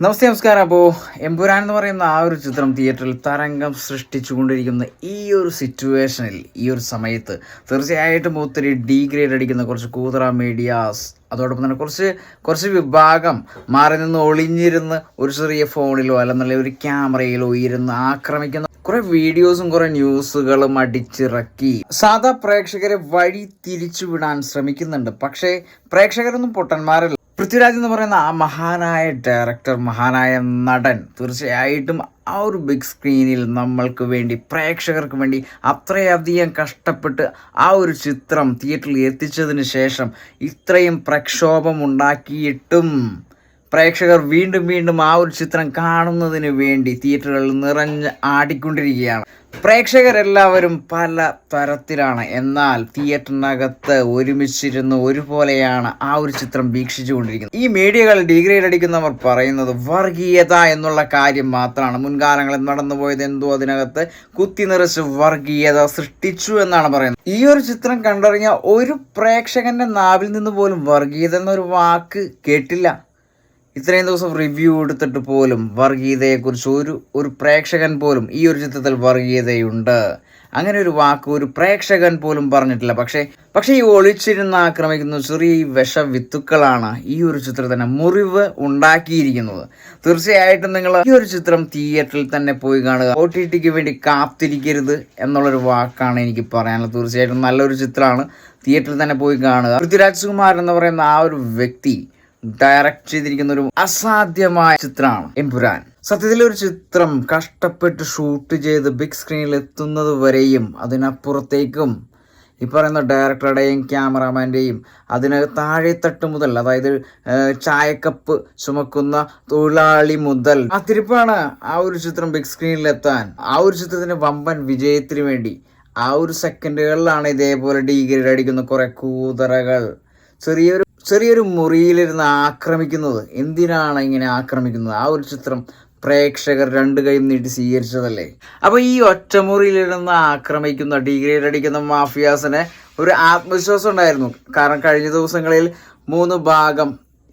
നമസ്തേ നമസ്കാരം. അപ്പോൾ എമ്പുരാൻ എന്ന് പറയുന്ന ആ ഒരു ചിത്രം തിയേറ്ററിൽ തരംഗം സൃഷ്ടിച്ചുകൊണ്ടിരിക്കുന്ന ഈ ഒരു സിറ്റുവേഷനിൽ ഈ ഒരു സമയത്ത് തീർച്ചയായിട്ടും ഒത്തിരി ഡീഗ്രേഡ് അടിക്കുന്ന കുറച്ച് കൂതറ മീഡിയാസ് അതോടൊപ്പം തന്നെ കുറച്ച് കുറച്ച് വിഭാഗം മാറി നിന്ന് ഒളിഞ്ഞിരുന്ന് ഒരു ചെറിയ ഫോണിലോ അല്ലെന്നുള്ള ഒരു ക്യാമറയിലോ ഇരുന്ന് ആക്രമിക്കുന്ന കുറെ വീഡിയോസും കുറെ ന്യൂസുകളും അടിച്ചിറക്കി. സാധാ പ്രേക്ഷകരെ വഴി തിരിച്ചുവിടാൻ ശ്രമിക്കുന്നുണ്ട്. പക്ഷേ പ്രേക്ഷകരൊന്നും പൊട്ടന്മാരല്ല. പൃഥ്വിരാജ് എന്ന് പറയുന്ന ആ മഹാനായ ഡയറക്ടർ മഹാനായ നടൻ തീർച്ചയായിട്ടും ആ ഒരു ബിഗ് സ്ക്രീനിൽ നമ്മൾക്ക് വേണ്ടി പ്രേക്ഷകർക്ക് വേണ്ടി അത്രയധികം കഷ്ടപ്പെട്ട് ആ ഒരു ചിത്രം തിയേറ്ററിൽ എത്തിച്ചതിന് ശേഷം ഇത്രയും പ്രക്ഷോഭം ഉണ്ടാക്കിയിട്ടും പ്രേക്ഷകർ വീണ്ടും വീണ്ടും ആ ഒരു ചിത്രം കാണുന്നതിന് വേണ്ടി തിയേറ്ററുകളിൽ നിറഞ്ഞ് ആടിക്കൊണ്ടിരിക്കുകയാണ്. പ്രേക്ഷകരെല്ലാവരും പല തരത്തിലാണ്. എന്നാൽ തിയേറ്ററിനകത്ത് ഒരുമിച്ചിരുന്ന് ഒരുപോലെയാണ് ആ ഒരു ചിത്രം വീക്ഷിച്ചുകൊണ്ടിരിക്കുന്നത്. ഈ മീഡിയകൾ ഡിഗ്രേഡ് അടിക്കുന്നവർ പറയുന്നത് വർഗീയത എന്നുള്ള കാര്യം മാത്രമാണ്. മുൻകാലങ്ങളിൽ നടന്നുപോയത് എന്തോ അതിനകത്ത് കുത്തി നിറച്ച് വർഗീയത സൃഷ്ടിച്ചു എന്നാണ് പറയുന്നത്. ഈ ഒരു ചിത്രം കണ്ടറിഞ്ഞ ഒരു പ്രേക്ഷകന്റെ നാവിൽ നിന്ന് പോലും വർഗീയത എന്നൊരു വാക്ക് കേട്ടില്ല. ഇത്രയും ദിവസം റിവ്യൂ എടുത്തിട്ട് പോലും വർഗീയതയെക്കുറിച്ച് ഒരു ഒരു പ്രേക്ഷകൻ പോലും ഈ ഒരു ചിത്രത്തിൽ വർഗീയതയുണ്ട്. അങ്ങനെ ഒരു വാക്ക് ഒരു പ്രേക്ഷകൻ പോലും പറഞ്ഞിട്ടില്ല. പക്ഷേ പക്ഷേ ഈ ഒളിച്ചിരുന്ന് ആക്രമിക്കുന്ന ചെറിയ വിഷവിത്തുക്കളാണ് ഈ ഒരു ചിത്രത്തിന് മുറിവ് ഉണ്ടാക്കിയിരിക്കുന്നത്. തീർച്ചയായിട്ടും നിങ്ങൾ ഈ ഒരു ചിത്രം തിയേറ്ററിൽ തന്നെ പോയി കാണുക. ഒ ടി ടിക്ക് വേണ്ടി കാത്തിരിക്കരുത് എന്നുള്ളൊരു വാക്കാണ് എനിക്ക് പറയാനുള്ളത്. തീർച്ചയായിട്ടും നല്ലൊരു ചിത്രമാണ്. തിയേറ്ററിൽ തന്നെ പോയി കാണുക. പൃഥ്വിരാജ് കുമാർ എന്ന് പറയുന്ന ആ ഒരു വ്യക്തി ഡയറക്റ്റ് ചെയ്തിരിക്കുന്ന ഒരു അസാധ്യമായ ചിത്രമാണ് എംപുരാൻ സത്യത്തിൽ ഒരു ചിത്രം കഷ്ടപ്പെട്ട് ഷൂട്ട് ചെയ്ത് ബിഗ് സ്ക്രീനിൽ എത്തുന്നത് വരെയും അതിനപ്പുറത്തേക്കും ഈ പറയുന്ന ഡയറക്ടറുടെയും ക്യാമറാമാന്റെയും അതിന് താഴെത്തട്ട് മുതൽ അതായത് ചായക്കപ്പ് ചുമക്കുന്ന തൊഴിലാളി മുതൽ ആ തിരിപ്പാണ് ആ ഒരു ചിത്രം ബിഗ് സ്ക്രീനിലെത്താൻ ആ ഒരു ചിത്രത്തിന് വമ്പൻ വിജയത്തിന് വേണ്ടി ആ ഒരു സെക്കൻഡുകളിലാണ് ഇതേപോലെ ഡീഗ്രേഡ് അടിക്കുന്ന കുറെ കൂതറകൾ. ചെറിയൊരു ചെറിയൊരു മുറിയിലിരുന്ന് ആക്രമിക്കുന്നത്. എന്തിനാണ് ഇങ്ങനെ ആക്രമിക്കുന്നത്? ആ ഒരു ചിത്രം പ്രേക്ഷകർ രണ്ട് കൈയും നീട്ടി സ്വീകരിച്ചതല്ലേ? അപ്പൊ ഈ ഒറ്റമുറിയിലിരുന്ന് ആക്രമിക്കുന്ന ഡിഗ്രേഡ് അടിക്കുന്ന മാഫിയാസിന് ഒരു ആത്മവിശ്വാസം ഉണ്ടായിരുന്നു. കാരണം കഴിഞ്ഞ ദിവസങ്ങളിൽ മൂന്ന് ഭാഗം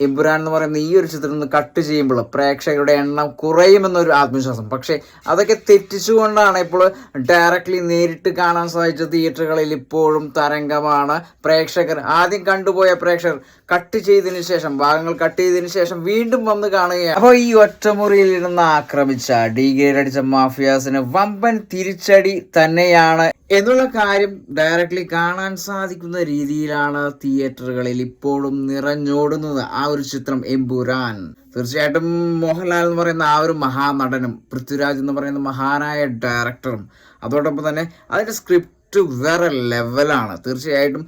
എമ്പുരാൻ എന്ന് പറയുന്ന ഈ ഒരു ചിത്രം നിന്ന് കട്ട് ചെയ്യുമ്പോൾ പ്രേക്ഷകരുടെ എണ്ണം കുറയുമെന്നൊരു ആത്മവിശ്വാസം. പക്ഷേ അതൊക്കെ തെറ്റിച്ചുകൊണ്ടാണ് ഇപ്പോൾ ഡയറക്റ്റ്ലി നേരിട്ട് കാണാൻ സാധിച്ച തിയേറ്ററുകളിൽ ഇപ്പോഴും തരംഗമാണ് പ്രേക്ഷകർ. ആദ്യം കണ്ടുപോയ പ്രേക്ഷകർ കട്ട് ചെയ്തതിനു ശേഷം ഭാഗങ്ങൾ കട്ട് ചെയ്തതിനു ശേഷം വീണ്ടും വന്ന് കാണുകയാണ്. അപ്പോൾ ഈ ഒറ്റമുറിയിൽ ഇരുന്ന് ആക്രമിച്ച ഡി ഗ്രേഡ് അടിച്ച മാഫിയാസിന് വമ്പൻ തിരിച്ചടി തന്നെയാണ് എന്നുള്ള കാര്യം ഡയറക്റ്റ്ലി കാണാൻ സാധിക്കുന്ന രീതിയിലാണ് തിയേറ്ററുകളിൽ ഇപ്പോഴും നിറഞ്ഞോടുന്നത് ആ ഒരു ചിത്രം എമ്പുരാൻ. തീർച്ചയായിട്ടും മോഹൻലാൽ എന്ന് പറയുന്ന ആ ഒരു മഹാനടനും പൃഥ്വിരാജ് എന്ന് പറയുന്ന മഹാനായ ഡയറക്ടറും അതോടൊപ്പം തന്നെ അതിന്റെ സ്ക്രിപ്റ്റ് വേറെ ലെവലാണ് തീർച്ചയായിട്ടും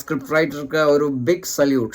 സ്ക്രിപ്റ്റ് റൈറ്റർക്ക് ഒരു ബിഗ് സല്യൂട്ട്